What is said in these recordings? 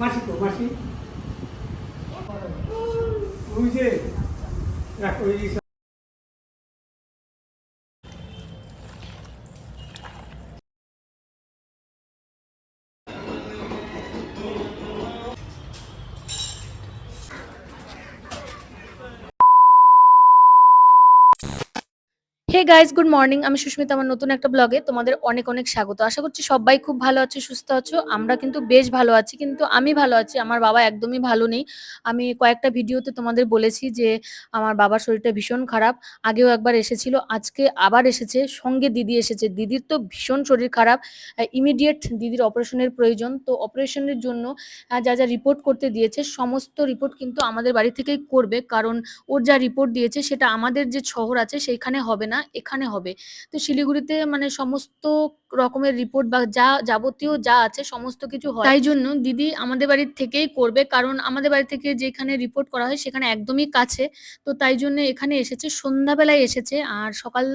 মাসি। তো মাসি ওই যে হে গাইস গুড মর্নিং আমি সুস্মিতা, আমার নতুন একটা ব্লগে তোমাদের অনেক অনেক স্বাগত। আশা করছি সবাই খুব ভালো আছো, সুস্থ আছো। আমরা কিন্তু বেশ ভালো আছি, কিন্তু আমি ভালো আছি। আমার বাবা একদমই ভালো নেই। আমি কয়েকটা ভিডিওতে তোমাদের বলেছি যে আমার বাবার শরীরটা ভীষণ খারাপ। আগেও একবার এসেছিল, আজকে আবার এসেছে। সঙ্গে দিদি এসেছে। দিদির তো ভীষণ শরীর খারাপ। ইমিডিয়েট দিদির অপারেশনের প্রয়োজন। তো অপারেশনের জন্য যা যা রিপোর্ট করতে দিয়েছে, সমস্ত রিপোর্ট কিন্তু আমাদের বাড়ি থেকেই করবে। কারণ ওর যা রিপোর্ট দিয়েছে, সেটা আমাদের যে শহর আছে, সেইখানে হবে না। এখানে হবে। তো শিলিগুড়িতে মানে সমস্ত রকমের রিপোর্ট বা যা যাবতীয় যা আছে সমস্ত কিছু হয়। তাই জন্য দিদি আমাদের বাড়ির থেকেই করবে, কারণ আমাদের বাড়ি থেকে যেখানে রিপোর্ট করা হয় সেখানে একদমই কাছে। তো তাই জন্য এখানে এসেছে, সন্ধ্যাবেলায় এসেছে আর সকাল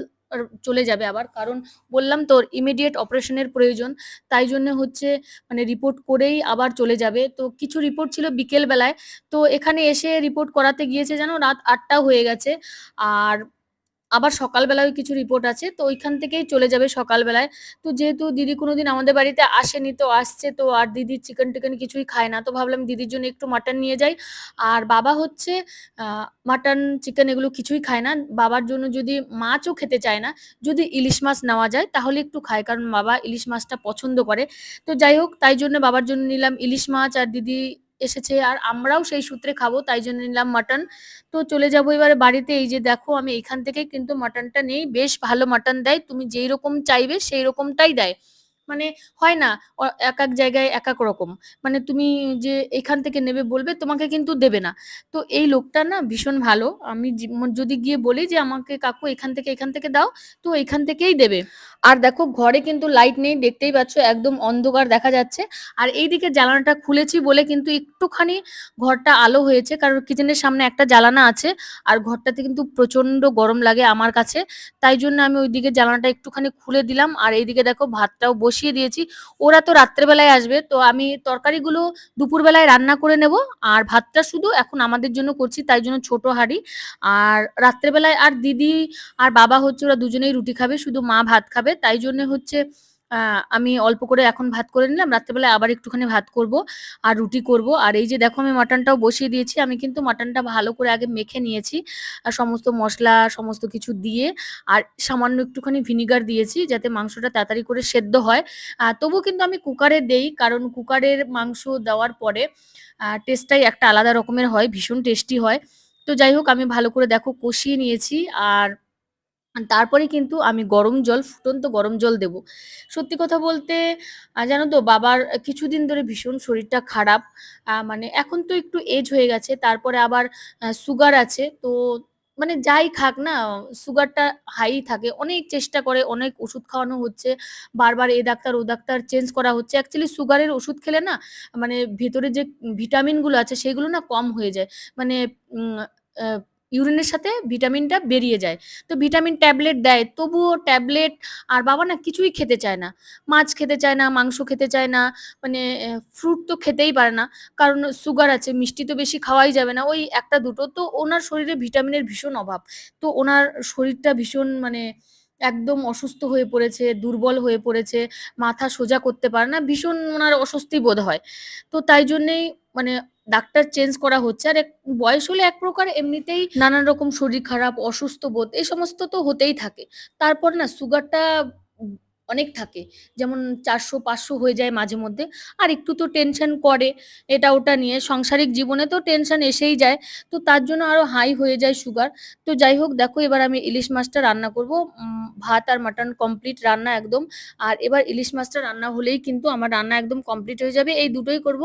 চলে যাবে আবার। কারণ বললাম তোর ইমিডিয়েট অপারেশনের প্রয়োজন, তাই জন্য হচ্ছে মানে রিপোর্ট করেই আবার চলে যাবে। তো কিছু রিপোর্ট ছিল বিকেল বেলায় তো এখানে এসে রিপোর্ট করাতে গিয়েছে যেন রাত আটটা হয়ে গেছে। আর আবার সকালবেলায় কিছু রিপোর্ট আছে, তো ওইখান থেকেই চলে যাবে সকালবেলায়। তো যেহেতু দিদি কোনোদিন আমাদের বাড়িতে আসেনি, তো আসছে, তো আর দিদি চিকেন টিকেন কিছুই খায় না। তো ভাবলাম দিদির জন্য একটু মাটন নিয়ে যাই। আর বাবা হচ্ছে মাটন চিকেন এগুলো কিছুই খায় না। বাবার জন্য যদি মাছও খেতে চায় না, যদি ইলিশ মাছ নেওয়া যায়, তাহলে একটু খায়, কারণ বাবা ইলিশ মাছটা পছন্দ করে। তো যাই হোক, তাই জন্য বাবার জন্য নিলাম ইলিশ মাছ আর দিদি এসেছে আর আমরাও সেই সূত্রে খাব, তাই জন্য নিলাম মাটন তো চলে যাব এবারে বাড়িতে, এই যে দেখো আমি এখান থেকে কিন্তু মাটনটা নেই, বেশ ভালো মাটন দেয়, তুমি যেই রকম চাইবে সেই রকমটাই দেয়। মানে হয় না এক এক জায়গায় এক এক রকম। মানে তুমি যে এখান থেকে নেবে বলবে, তোমাকে কিন্তু দেবে না। তো এই লোকটা না ভীষণ ভালো। আমি যদি গিয়ে বলি যে আমাকে কাকু এখান থেকে এখান থেকে দাও, তো এখান থেকেই দেবে। আর দেখো ঘরে কিন্তু লাইট নেই, দেখতেই পাচ্ছ একদম অন্ধকার দেখা যাচ্ছে। আর এইদিকে জানালাটা খুলেছি বলে কিন্তু একটুখানি ঘরটা আলো হয়েছে, কারণ কিচেনের সামনে একটা জ্বালানা আছে। আর ঘরটাতে কিন্তু প্রচণ্ড গরম লাগে আমার কাছে। তাই জন্য আমি ওইদিকে জানালাটা একটুখানি খুলে দিলাম। আর এইদিকে দেখো ভাতটাও বসিয়ে দিয়েছি। ওরা তো রাত্রেবেলায় আসবে, তো আমি তরকারিগুলো দুপুরবেলায় রান্না করে নেব। আর ভাতটা শুধু এখন আমাদের জন্য করছি, তাই জন্য ছোট হাঁড়ি। আর রাত্রেবেলায় আর দিদি আর বাবা হচ্ছে ওরা দুজনেই রুটি খাবে, শুধু মা ভাত খাবে, তাই জন্য হচ্ছে আমি অল্প করে এখন ভাত করে নিলাম, রাত্রেবেলায় আবার একটুখানি ভাত করব আর রুটি করব। আর এই যে দেখো আমি মাটনটাও বসিয়ে দিয়েছি, আমি কিন্তু মাটনটা ভালো করে আগে মেখে নিয়েছি, আর সমস্ত মশলা, সমস্ত কিছু দিয়ে, আর সামান্য একটুখানি ভিনিগার দিয়েছি যাতে মাংসটা তাড়াতাড়ি করে সেদ্ধ হয়। তবুও কিন্তু আমি কুকারে দেই, কারণ কুকারের মাংস দেওয়ার পরে টেস্টটাই একটা আলাদা রকমের হয়, ভীষণ টেস্টি হয়। তো যাই হোক, আমি ভালো করে দেখো কষিয়ে নিয়েছি, আর তারপরে কিন্তু আমি গরম জল, ফুটন্ত গরম জল দেব। সত্যি কথা বলতে জানো তো, বাবার কিছুদিন ধরে ভীষণ শরীরটা খারাপ মানে এখন তো একটু এজ হয়ে গেছে, তারপরে আবার সুগার আছে, তো মানে যাই খাক না সুগারটা হাই থাকে, অনেক চেষ্টা করে, অনেক ওষুধ খাওয়ানো হচ্ছে, বারবার এ ডাক্তার, ও ডাক্তার চেঞ্জ করা হচ্ছে। অ্যাকচুয়ালি সুগারের ওষুধ খেলে না মানে ভেতরে যে ভিটামিনগুলো আছে, সেগুলো না কম হয়ে যায়। মানে ইউরিনের সাথে ভিটামিনটা বেরিয়ে যায়। তো ভিটামিন ট্যাবলেট দেয়, তবুও ট্যাবলেট আর বাবা না কিছুই খেতে চায় না। মাছ খেতে চায় না, মাংস খেতে চায় না মানে ফ্রুট তো খেতেই পারে না। কারণ সুগার আছে, মিষ্টি তো বেশি খাওয়াই যাবে না, ওই একটা দুটো। তো ওনার শরীরে ভিটামিনের ভীষণ অভাব। তো ওনার শরীরটা ভীষণ মানে একদম অসুস্থ হয়ে পড়েছে, দুর্বল হয়ে পড়েছে, মাথা সোজা করতে পারে না, ভীষণ ওনার অস্বস্তি বোধ হয়। তো তাই জন্যেই মানে ডাক্তার চেঞ্জ করা হচ্ছে। আর এক, বয়স হলে এক প্রকার এমনিতেই নানান রকম শরীর খারাপ, অসুস্থ বোধ, এই সমস্ত তো হতেই থাকে। তারপর না সুগারটা অনেক থাকে। যেমন চারশো, পাঁচশো হয়ে যায় মাঝে মধ্যে। আর একটু তো টেনশন করে। এটা ওটা নিয়ে সাংসারিক জীবনে তো টেনশন এসেই যায়। তো তার জন্য আরও হাই হয়ে যায় সুগার তো যাই হোক, দেখো এবার আমি ইলিশ মাছটা রান্না করব। ভাত আর মাটন কমপ্লিট রান্না একদম। আর এবার ইলিশ মাছটা রান্না হলেই কিন্তু আমার রান্না একদম কমপ্লিট হয়ে যাবে। এই দুটোই করব।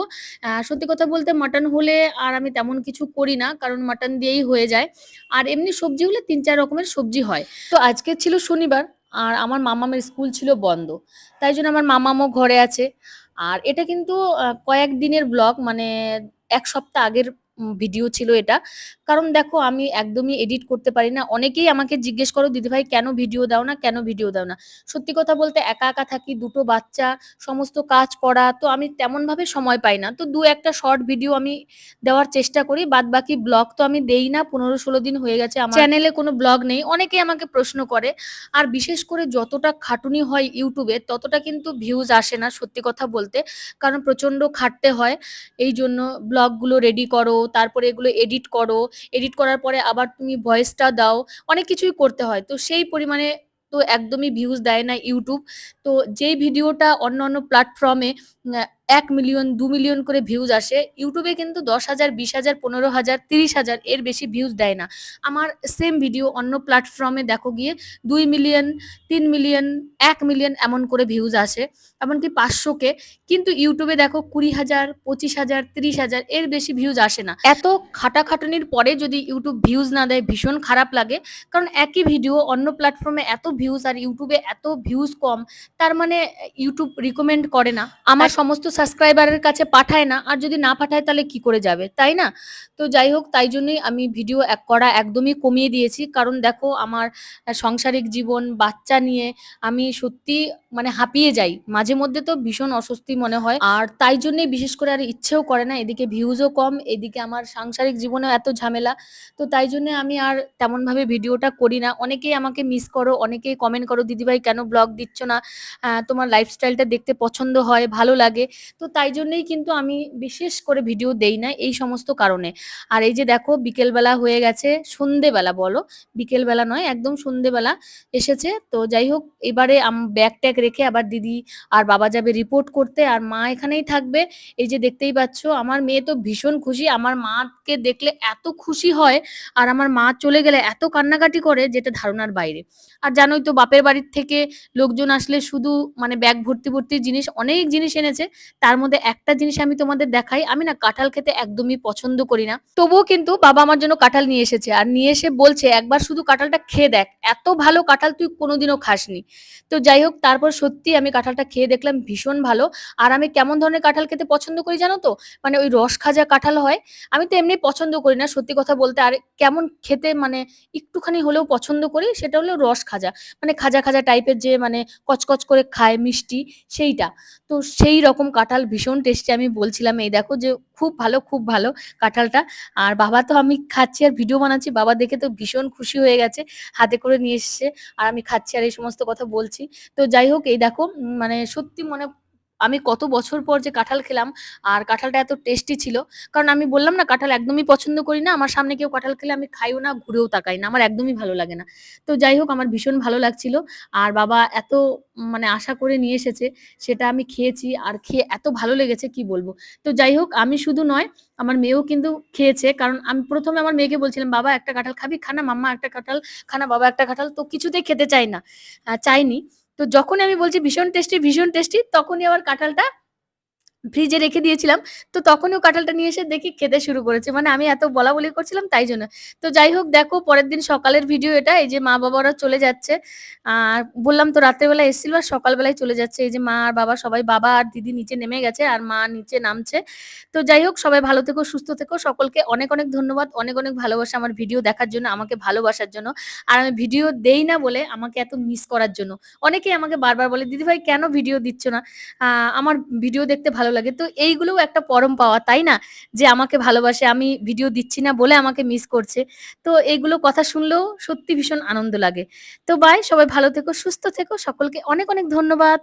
সত্যি কথা বলতে মাটন হলে আর আমি তেমন কিছু করি না। কারণ মাটন দিয়েই হয়ে যায়। আর এমনি সবজি হলে তিন, চার রকমের সবজি হয়। তো আজকে ছিল শনিবার। আর আমার মামামের স্কুল ছিল বন্ধ। তাই জন্য আমার মামামও ঘরে আছে। আর এটা কিন্তু কয়েক দিনের ব্লগ মানে এক সপ্তাহ আগের ভিডিও ছিল এটা। কারণ দেখো, আমি একদমই এডিট করতে পারি না। অনেকেই আমাকে জিজ্ঞেস করো, দিদিভাই, কেন ভিডিও দাও না? কেন ভিডিও দাও না? সত্যি কথা বলতে একা একা থাকি, দুটো বাচ্চা, সমস্ত কাজ করা, তো আমি তেমন ভাবে সময় পাই না। তো দু একটা শর্ট ভিডিও আমি দেওয়ার চেষ্টা করি বাদ বাকি ব্লগ তো আমি দেই না। পনেরো ষোলো দিন হয়ে গেছে আমার। চ্যানেলে কোনো ব্লগ নেই। অনেকেই আমাকে প্রশ্ন করে, আর বিশেষ করে যতটা খাটুনি হয় ইউটিউবে ততটা কিন্তু ভিউজ আসে না, সত্যি কথা বলতে। কারণ প্রচণ্ড খাটতে হয়। এই জন্য ব্লগগুলো রেডি করো, তারপরে এগুলো এডিট করো। এডিট করার পরে আবার তুমি ভয়েসটা দাও, অনেক কিছুই করতে হয়। তো সেই পরিমাণে তো একদমই ভিউজ দেয় না ইউটিউব তো যেই ভিডিওটা অন্য অন্য প্ল্যাটফর্মে এক মিলিয়ন দু মিলিয়ন করে ভিউজ আসে। ইউটিউবে কিন্তু দশ হাজার বিশ হাজার পনেরো হাজার তিরিশ হাজার এর বেশি ভিউজ দেয় না। আমার সেম ভিডিও অন্য প্ল্যাটফর্মে দেখো গিয়ে দুই মিলিয়ন তিন মিলিয়ন এক মিলিয়ন এমন করে ভিউজ আসে। এমনকি পাঁচশোকে কিন্তু ইউটিউবে দেখো কুড়ি হাজার পঁচিশ হাজার তিরিশ হাজার এর বেশি ভিউজ আসে না। এত খাটাখাটনির পরে যদি ইউটিউব ভিউজ না দেয় ভীষণ খারাপ লাগে। কারণ একই ভিডিও অন্য প্ল্যাটফর্মে এত ভিউজ আর ইউটিউবে এত ভিউজ কম তার মানে ইউটিউব রিকমেন্ড করে না। আমার সমস্ত সাবস্ক্রাইবারের কাছে পাঠায় না, আর যদি না পাঠায় তাহলে কি করে যাবে? তাই না? তো যাই হোক, তাই জন্যই আমি ভিডিও এক করা একদমই কমিয়ে দিয়েছি। কারণ দেখো, আমার সাংসারিক জীবন, বাচ্চা নিয়ে আমি সত্যি মানে হাঁপিয়ে যাই। মাঝে মধ্যে তো ভীষণ অস্বস্তি মনে হয়। আর তাই জন্যই বিশেষ করে আর ইচ্ছেও করে না, এদিকে ভিউজও কম, এদিকে আমার সাংসারিক জীবনেও এত ঝামেলা। তো তাই জন্য আমি আর তেমনভাবে ভিডিওটা করি না। অনেকেই আমাকে মিস করো, অনেকেই কমেন্ট করো, দিদিভাই, কেন ব্লগ দিচ্ছ না? তোমার লাইফস্টাইলটা দেখতে পছন্দ হয়, ভালো লাগে। তো তাই জন্যই কিন্তু আমি বিশেষ করে ভিডিও দেই না এই সমস্ত কারণে। আর এই যে দেখো, বিকেলবেলা হয়ে গেছে, সন্ধেবেলা বলো। বিকেলবেলা নয়, একদম সন্ধেবেলা এসেছে। তো যাই হোক, এবারে ব্যাগ ট্যাগ রেখে আবার দিদি আর বাবা যাবে রিপোর্ট করতে। আর মা এখানেই থাকবে। এই যে দেখতেই পাচ্ছ, আমার মেয়ে তো ভীষণ খুশি। আমার মাকে দেখলে এত খুশি হয় আর আমার মা চলে গেলে এত কান্নাকাটি করে যেটা ধারণার বাইরে। আর জানোই তো, বাপের বাড়ির থেকে লোকজন আসলে শুধু মানে ব্যাগ ভর্তি ভর্তি জিনিস, অনেক জিনিস এনেছে। তার মধ্যে একটা জিনিস আমি তোমাদের দেখাই, আমি না কাঁঠাল খেতে একদমই পছন্দ করি না। তবুও কিন্তু বাবা আমার জন্য কাঁঠাল নিয়ে এসেছে আর নিয়ে এসে বলছে, একবার শুধু কাঁঠালটা খেয়ে দেখ, এত ভালো কাঁঠাল তুই কোনোদিনও খাসনি। তো যাই হোক, তারপর সত্যি আমি কাঁঠালটা খেয়ে দেখলাম ভীষণ ভালো। আর আমি কেমন ধরনের কাঁঠাল খেতে পছন্দ করি জানো তো? মানে ওই রস খাজা কাঁঠাল হয়। আমি তো এমনি পছন্দ করি না, সত্যি কথা বলতে। আর কেমন খেতে মানে একটুখানি হলেও পছন্দ করি, সেটা হলো রস খাজা। মানে খাজা খাজা টাইপের যে মানে কচকচ করে খায় মিষ্টি, সেইটা। তো সেই রকম কাঁঠাল ভীষণ টেস্টি আমি বলছিলাম, এই দেখো যে খুব ভালো খুব ভালো কাঁঠালটা। আর বাবা তো আমি খাচ্ছি আর ভিডিও বানাচ্ছি, বাবা দেখে তো ভীষণ খুশি হয়ে গেছে, হাতে করে নিয়ে এসছে। আর আমি খাচ্ছি আর এই সমস্ত কথা বলছি। তো যাই হোক, এই দেখো মানে সত্যি মনে আমি কত বছর পর যে কাঁঠাল খেলাম, আর কাঁঠালটা এত টেস্টি ছিল। কারণ আমি বললাম না, কাঁঠাল একদমই পছন্দ করি না, আমার সামনে কেউ কাঁঠাল খেলে আমি খাইও না, ঘুরেও তাকাই না, আমার একদমই ভালো লাগে না। তো যাই হোক, আমার ভীষণ ভালো লাগছিল, আর বাবা এত মানে আশা করে নিয়ে এসেছে, সেটা আমি খেয়েছি, আর খেয়ে এত ভালো লেগেছে, কি বলব? তো যাই হোক, আমি শুধু নয়, আমার মেয়েও কিন্তু খেয়েছে, কারণ আমি প্রথমে আমার মেয়েকে বলছিলাম, বাবা, একটা কাঁঠাল খাবি, খানা, মাম্মা একটা কাঁঠাল, খানা, বাবা একটা কাঁঠাল। তো কিছুতেই খেতে চাই না চাইনি। তো যখন আমি বলছি ভীষণ টেস্টি ভীষণ টেস্টি তখনই আমার কাঁঠালটা ফ্রিজে রেখে দিয়েছিলাম। তো তখনই কাঁঠালটা নিয়ে এসে দেখি খেতে শুরু করেছে। মানে আমি এত বলা বলি করছিলাম তাই জন্য। তো যাই হোক, দেখো পরের দিন সকালের ভিডিও এটা, এই যে মা বাবারা চলে যাচ্ছে। আর বললাম তো রাত্রেবেলা এসেছিল আর সকালবেলায় চলে যাচ্ছে। এই যে মা আর বাবা সবাই, বাবা আর দিদি নিচে নেমে গেছে আর মা নিচে নামছে। তো যাই হোক, সবাই ভালো থেকো, সুস্থ থেকো। সকলকে অনেক অনেক ধন্যবাদ। অনেক অনেক ভালোবাসা আমার ভিডিও দেখার জন্য, আমাকে ভালোবাসার জন্য। আর আমি ভিডিও দেই না বলে আমাকে এত মিস করার জন্য। অনেকেই আমাকে বারবার বলে দিদি ভাই কেন ভিডিও দিচ্ছ না? আমার ভিডিও দেখতে ভালো লাগে। তো এইগুলোও একটা পরম পাওয়া, তাই না? যে আমাকে ভালোবাসে, আমি ভিডিও দিচ্ছি না বলে আমাকে মিস করছে। তো এইগুলো কথা শুনলেও সত্যি ভীষণ আনন্দ লাগে। তো বাই সবাই ভালো থেকো, সুস্থ থেকো। সকলকে অনেক অনেক ধন্যবাদ।